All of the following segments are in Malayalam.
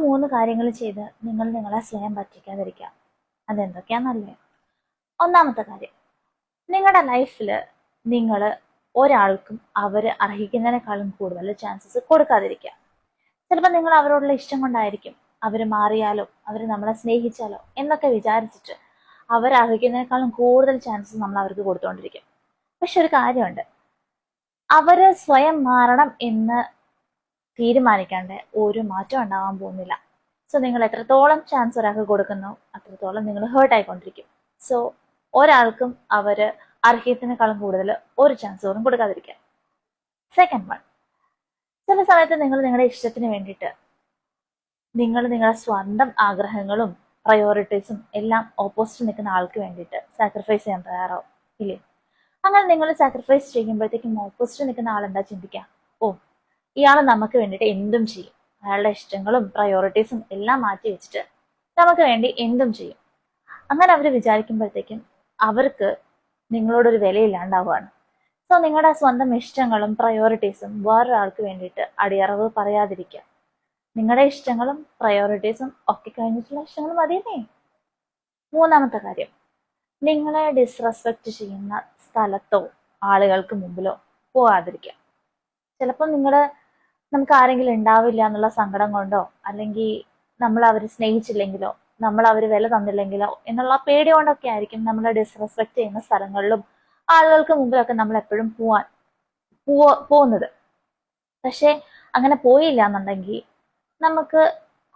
മൂന്ന് കാര്യങ്ങൾ ചെയ്ത് നിങ്ങൾ നിങ്ങളെ സ്വയം പറ്റിക്കാതിരിക്കാം. അതെന്തൊക്കെയാണെന്നല്ലേ ഒന്നാമത്തെ കാര്യം നിങ്ങളുടെ ലൈഫിൽ നിങ്ങൾ ഒരാൾക്കും അവർ അർഹിക്കുന്നതിനേക്കാളും കൂടുതൽ ചാൻസസ് കൊടുക്കാതിരിക്കുക. ചിലപ്പോൾ നിങ്ങൾ അവരോടുള്ള ഇഷ്ടം കൊണ്ടായിരിക്കും അവർ മാറിയാലോ അവർ നമ്മളെ സ്നേഹിച്ചാലോ എന്നൊക്കെ വിചാരിച്ചിട്ട് അവർ അർഹിക്കുന്നതിനേക്കാളും കൂടുതൽ ചാൻസസ് നമ്മൾ അവർക്ക് കൊടുത്തുകൊണ്ടിരിക്കും പക്ഷെ ഒരു കാര്യമുണ്ട് അവർ സ്വയം മാറണം എന്ന് തീരുമാനിക്കാണ്ട് ഒരു മാറ്റം ഉണ്ടാവാൻ പോകുന്നില്ല. സോ നിങ്ങൾ എത്രത്തോളം ചാൻസ് ഒരാൾക്ക് കൊടുക്കുന്നു അത്രത്തോളം നിങ്ങൾ ഹേർട്ട് ആയിക്കൊണ്ടിരിക്കും. സോ ഒരാൾക്കും അവർ അർഹ്യത്തിനേക്കാളും കൂടുതൽ ഒരു ചാൻസ് പോലും കൊടുക്കാതിരിക്കുക സെക്കൻഡ് വൺ ചില സമയത്ത് നിങ്ങൾ നിങ്ങളുടെ ഇഷ്ടത്തിന് വേണ്ടിയിട്ട് നിങ്ങൾ നിങ്ങളുടെ സ്വന്തം ആഗ്രഹങ്ങളും പ്രയോറിറ്റീസും എല്ലാം ഓപ്പോസിറ്റ് നിൽക്കുന്ന ആൾക്ക് വേണ്ടിയിട്ട് സാക്രിഫൈസ് ചെയ്യാൻ തയ്യാറാവും ഇല്ലേ? അങ്ങനെ നിങ്ങൾ സാക്രിഫൈസ് ചെയ്യുമ്പോഴത്തേക്കും ഓപ്പോസിറ്റ് നിൽക്കുന്ന ആൾ എന്താ ചിന്തിക്കുക? ഓ ഇയാൾ നമുക്ക് വേണ്ടിയിട്ട് എന്തും ചെയ്യും. അയാളുടെ ഇഷ്ടങ്ങളും പ്രയോറിറ്റീസും എല്ലാം മാറ്റി വെച്ചിട്ട് നമുക്ക് വേണ്ടി എന്തും ചെയ്യും. അങ്ങനെ അവർ വിചാരിക്കുമ്പോഴത്തേക്കും അവർക്ക് നിങ്ങളോടൊരു വിലയില്ലാണ്ടാവുകയാണ്. സോ നിങ്ങളുടെ സ്വന്തം ഇഷ്ടങ്ങളും പ്രയോറിറ്റീസും വേറൊരാൾക്ക് വേണ്ടിയിട്ട് അടിയറവ് പറയാതിരിക്കുക. നിങ്ങളുടെ ഇഷ്ടങ്ങളും പ്രയോറിറ്റീസും ഒക്കെ കഴിഞ്ഞിട്ടുള്ള ഇഷ്ടങ്ങൾ മതിയല്ലേ? മൂന്നാമത്തെ കാര്യം. നിങ്ങളെ ഡിസ്റെസ്പെക്ട് ചെയ്യുന്ന സ്ഥലത്തോ ആളുകൾക്ക് മുമ്പിലോ പോകാതിരിക്കുക. ചിലപ്പോൾ നിങ്ങൾ നമുക്ക് ആരെങ്കിലും ഉണ്ടാവില്ല എന്നുള്ള സങ്കടം കൊണ്ടോ അല്ലെങ്കിൽ നമ്മൾ അവരെ സ്നേഹിച്ചില്ലെങ്കിലോ നമ്മൾ അവർ വില തന്നില്ലെങ്കിലോ എന്നുള്ള പേടി കൊണ്ടൊക്കെ ആയിരിക്കും നമ്മൾ ഡിസ്റെസ്പെക്ട് ചെയ്യുന്ന സ്ഥലങ്ങളിലും ആളുകൾക്ക് മുമ്പിലൊക്കെ നമ്മൾ എപ്പോഴും പോവാൻ പോവ പോകുന്നത്. പക്ഷേ അങ്ങനെ പോയില്ല എന്നുണ്ടെങ്കിൽ നമുക്ക്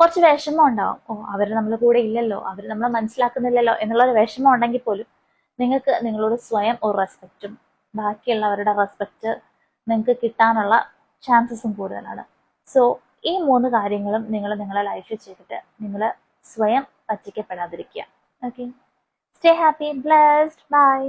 കുറച്ച് വിഷമം ഉണ്ടാവും. ഓ അവർ നമ്മളെ കൂടെ ഇല്ലല്ലോ അവർ നമ്മളെ മനസ്സിലാക്കുന്നില്ലല്ലോ എന്നുള്ളൊരു വിഷമം ഉണ്ടെങ്കിൽ പോലും നിങ്ങൾക്ക് നിങ്ങളോട് സ്വയം ഒരു റെസ്പെക്റ്റും ബാക്കിയുള്ളവരുടെ റെസ്പെക്റ്റ് നിങ്ങൾക്ക് കിട്ടാനുള്ള ചാൻസസും കൂടുതലാണ്. സോ ഈ മൂന്ന് കാര്യങ്ങളും നിങ്ങൾ നിങ്ങളുടെ ലൈഫിൽ ചെയ്തിട്ട് നിങ്ങൾ സ്വയം പറ്റിക്കപ്പെടാതിരിക്കുക. Okay stay happy blessed bye